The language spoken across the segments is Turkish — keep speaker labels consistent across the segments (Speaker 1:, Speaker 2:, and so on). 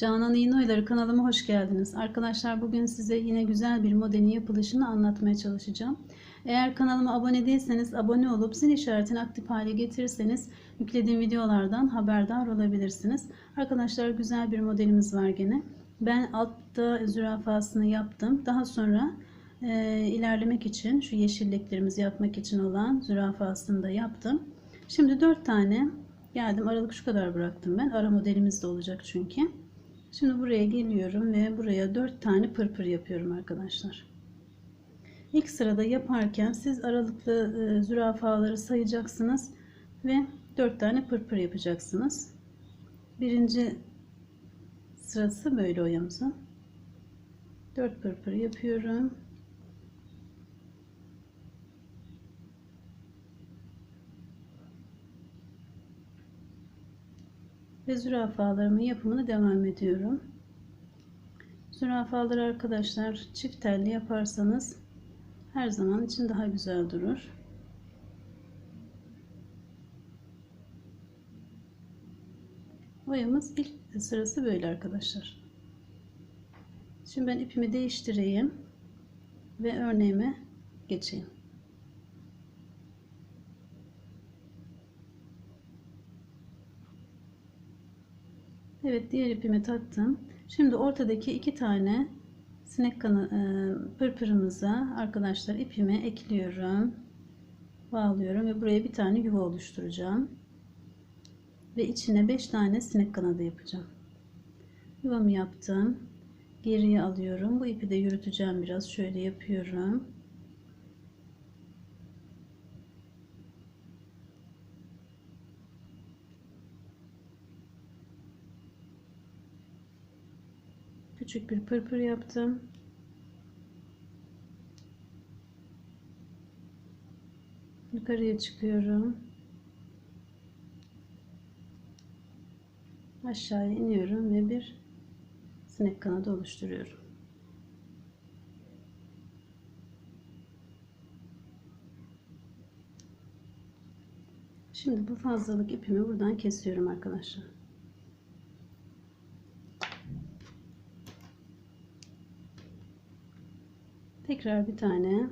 Speaker 1: Canan İğnoyları kanalıma hoş geldiniz. Arkadaşlar bugün size yine güzel bir modelin yapılışını anlatmaya çalışacağım. Eğer kanalıma abone değilseniz abone olup zil işaretini aktif hale getirirseniz yüklediğim videolardan haberdar olabilirsiniz. Arkadaşlar güzel bir modelimiz var gene. Ben altta zürafasını yaptım. Daha sonra e, ilerlemek için şu yeşilliklerimizi yapmak için olan zürafasını da yaptım. Şimdi 4 tane geldim. Aralık şu kadar bıraktım ben. Ara modelimiz de olacak çünkü. Şimdi buraya geliyorum ve buraya 4 tane pırpır yapıyorum arkadaşlar. İlk sırada yaparken siz aralıklı e, zürafaları sayacaksınız ve 4 tane pırpır yapacaksınız. Birinci sırası böyle oyamızın. 4 pırpır yapıyorum. Ve zürafalarımın yapımını devam ediyorum. Zürafaları arkadaşlar çift telli yaparsanız her zaman için daha güzel durur. Boyamız ilk sırası böyle arkadaşlar. Şimdi ben ipimi değiştireyim ve örneğime geçeyim. Evet diğer ipimi taktım. Şimdi ortadaki iki tane sinek kanı e, pırpırımıza arkadaşlar ipimi ekliyorum. Bağlıyorum ve buraya bir tane yuva oluşturacağım. Ve içine 5 tane sinek kanadı yapacağım. Yuvamı yaptım. Geriye alıyorum. Bu ipi de yürüteceğim biraz. Şöyle yapıyorum. Küçük bir pırpır yaptım. Yukarıya çıkıyorum. Aşağıya iniyorum ve bir sinek kanadı oluşturuyorum. Şimdi bu fazlalık ipimi buradan kesiyorum arkadaşlar. Tekrar bir tane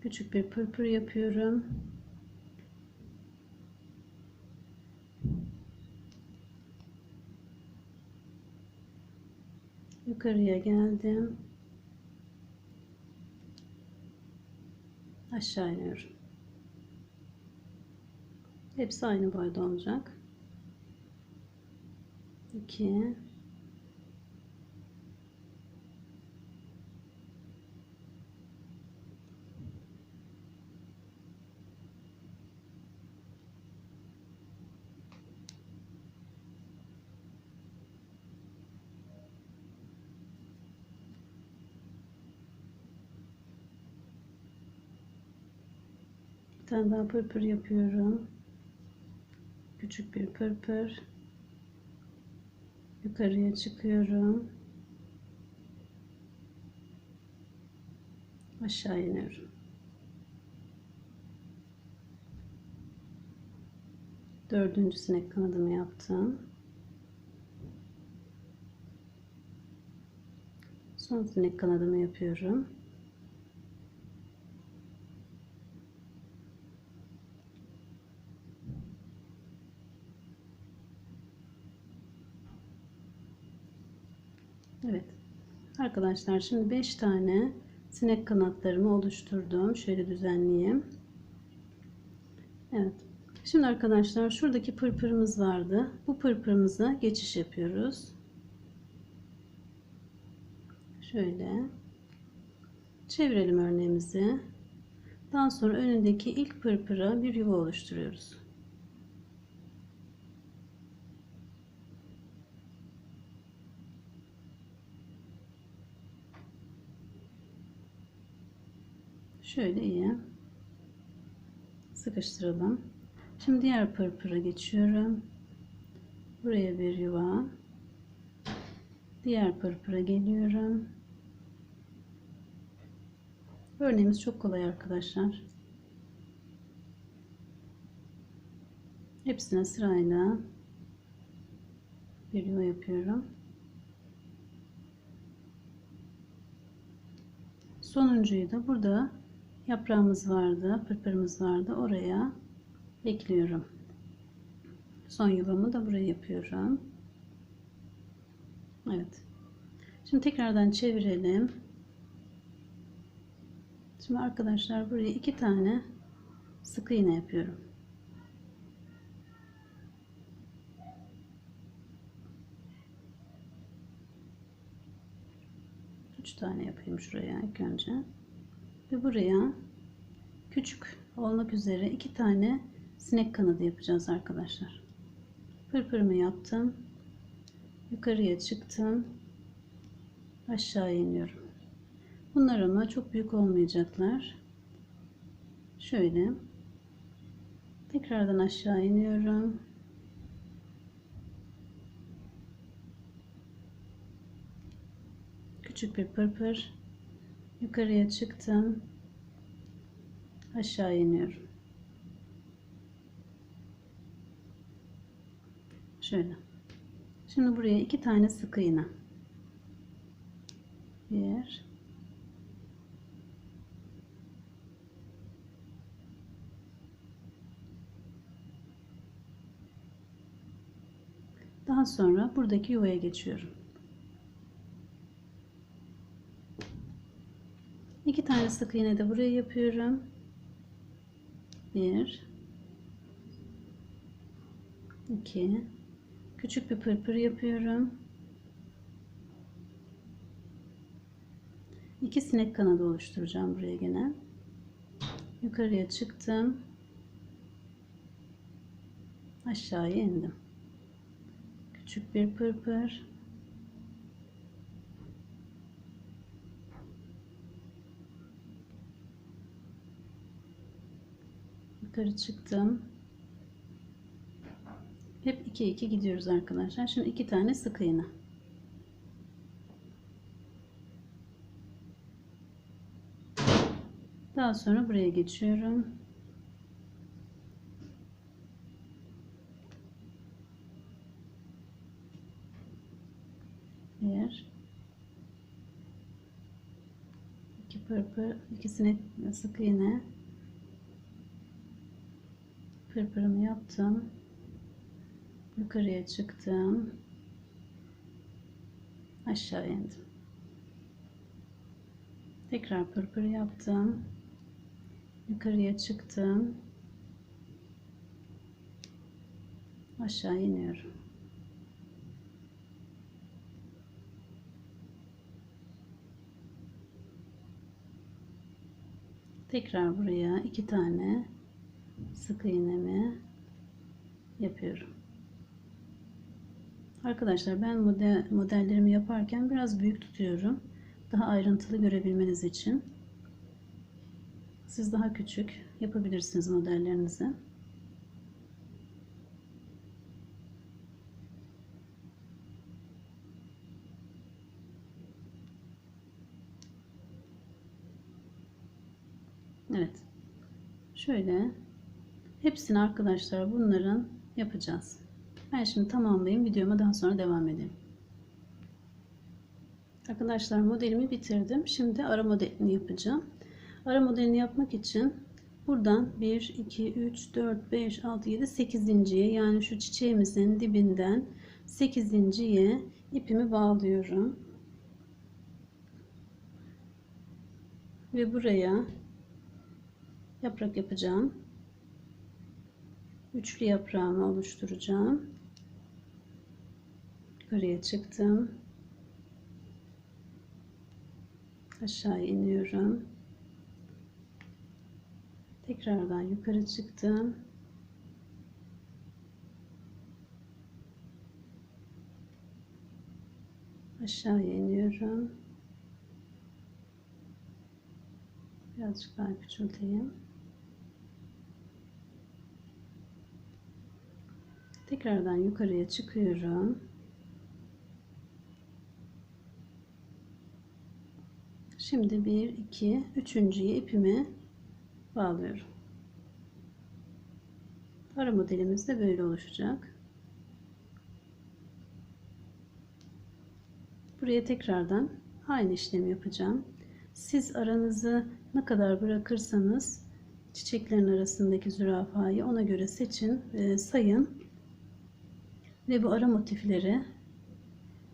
Speaker 1: küçük bir pırpır yapıyorum. Yukarıya geldim. Aşağı iniyorum. Hepsi aynı boyda olacak. 2 tane daha pırpır yapıyorum. Küçük bir pırpır. Yukarıya çıkıyorum. Aşağı iniyorum. Dördüncü sinek kanadımı yaptım. Son sinek kanadımı yapıyorum. Evet. Arkadaşlar şimdi 5 tane sinek kanatlarımı oluşturdum. Şöyle düzenleyeyim. Evet. Şimdi arkadaşlar şuradaki pırpırımız vardı. Bu pırpırımıza geçiş yapıyoruz. Şöyle çevirelim örneğimizi. Daha sonra önündeki ilk pırpıra bir yuva oluşturuyoruz. Şöyle iyi sıkıştıralım. Şimdi diğer pırpıra geçiyorum. Buraya bir yuva. Diğer pırpıra geliyorum. Örneğimiz çok kolay arkadaşlar. Hepsine sırayla bir yuva yapıyorum. Sonuncuyu da burada yaprağımız vardı, pırpırımız vardı. Oraya ekliyorum. Son yuvamı da buraya yapıyorum. Evet. Şimdi tekrardan çevirelim. Şimdi arkadaşlar buraya iki tane sık iğne yapıyorum. Üç tane yapayım şuraya ilk önce. Ve buraya küçük olmak üzere iki tane sinek kanadı yapacağız arkadaşlar. Pırpırımı yaptım. Yukarıya çıktım. Aşağı iniyorum. Bunlar ama çok büyük olmayacaklar. Şöyle. Tekrardan aşağı iniyorum. Küçük bir pırpır. Yukarıya çıktım. Aşağı iniyorum. Şöyle. Şimdi buraya iki tane sık iğne. Bir. Daha sonra buradaki yuvaya geçiyorum. İki tane sık iğne de buraya yapıyorum. Bir. iki, Küçük bir pırpır yapıyorum. İki sinek kanadı oluşturacağım buraya gene. Yukarıya çıktım. Aşağıya indim. Küçük bir pırpır. Yukarı çıktım. Hep 2 2 gidiyoruz arkadaşlar. Şimdi iki tane sık iğne. Daha sonra buraya geçiyorum. Bir, iki pırpır, ikisine sık iğne. Pırpırımı yaptım. Yukarıya çıktım. Aşağı indim. Tekrar pırpır yaptım. Yukarıya çıktım. Aşağı iniyorum. Tekrar buraya iki tane sık iğnemi yapıyorum. Arkadaşlar ben model, modellerimi yaparken biraz büyük tutuyorum. Daha ayrıntılı görebilmeniz için. Siz daha küçük yapabilirsiniz modellerinizi. Evet. Şöyle hepsini arkadaşlar bunların yapacağız. Ben şimdi tamamlayayım. Videoma daha sonra devam edelim. Arkadaşlar modelimi bitirdim. Şimdi ara modelini yapacağım. Ara modelini yapmak için buradan 1, 2, 3, 4, 5, 6, 7, 8. yani şu çiçeğimizin dibinden 8. ipimi bağlıyorum. Ve buraya yaprak yapacağım. Üçlü yaprağımı oluşturacağım. Yukarıya çıktım. Aşağı iniyorum. Tekrardan yukarı çıktım. Aşağıya iniyorum. Birazcık daha küçülteyim. Tekrardan yukarıya çıkıyorum. Şimdi 1, 2, 3. ipimi bağlıyorum. Ara modelimiz de böyle oluşacak. Buraya tekrardan aynı işlemi yapacağım. Siz aranızı ne kadar bırakırsanız çiçeklerin arasındaki zürafayı ona göre seçin, sayın ve bu ara motifleri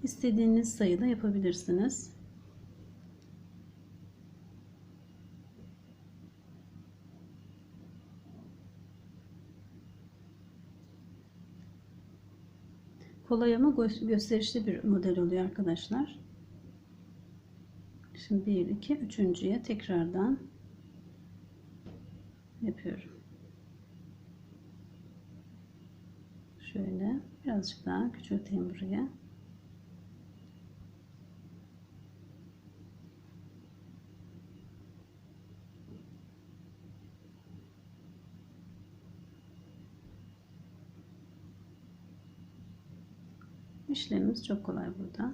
Speaker 1: istediğiniz sayıda yapabilirsiniz. Kolay ama gö- gösterişli bir model oluyor arkadaşlar. Şimdi 1 2 üçüncüye tekrardan yapıyorum. Şöyle birazcık daha küçülteyim buraya. İşlemimiz çok kolay burada.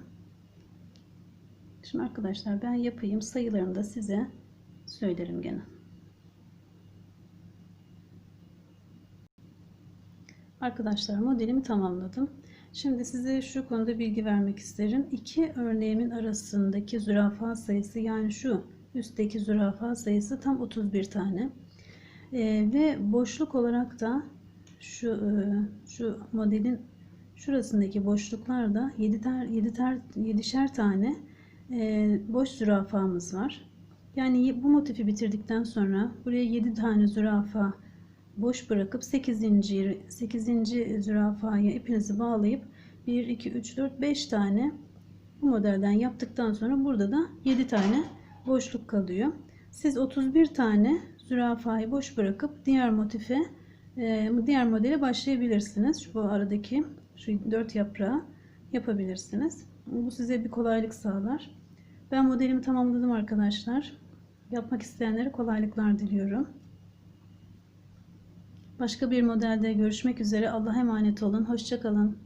Speaker 1: Şimdi arkadaşlar ben yapayım sayılarını da size söylerim gene. Arkadaşlar modelimi tamamladım. Şimdi size şu konuda bilgi vermek isterim. İki örneğimin arasındaki zürafa sayısı yani şu üstteki zürafa sayısı tam 31 tane. Ee, ve boşluk olarak da şu e, şu modelin şurasındaki boşluklarda 7 ter, 7 ter, 7'şer tane e, boş zürafamız var. Yani bu motifi bitirdikten sonra buraya 7 tane zürafa boş bırakıp 8. 8. zürafaya ipinizi bağlayıp 1 2 3 4 5 tane bu modelden yaptıktan sonra burada da 7 tane boşluk kalıyor. Siz 31 tane zürafayı boş bırakıp diğer motife e, diğer modele başlayabilirsiniz. Şu bu aradaki şu 4 yaprağı yapabilirsiniz. Bu size bir kolaylık sağlar. Ben modelimi tamamladım arkadaşlar. Yapmak isteyenlere kolaylıklar diliyorum. Başka bir modelde görüşmek üzere. Allah'a emanet olun. Hoşçakalın.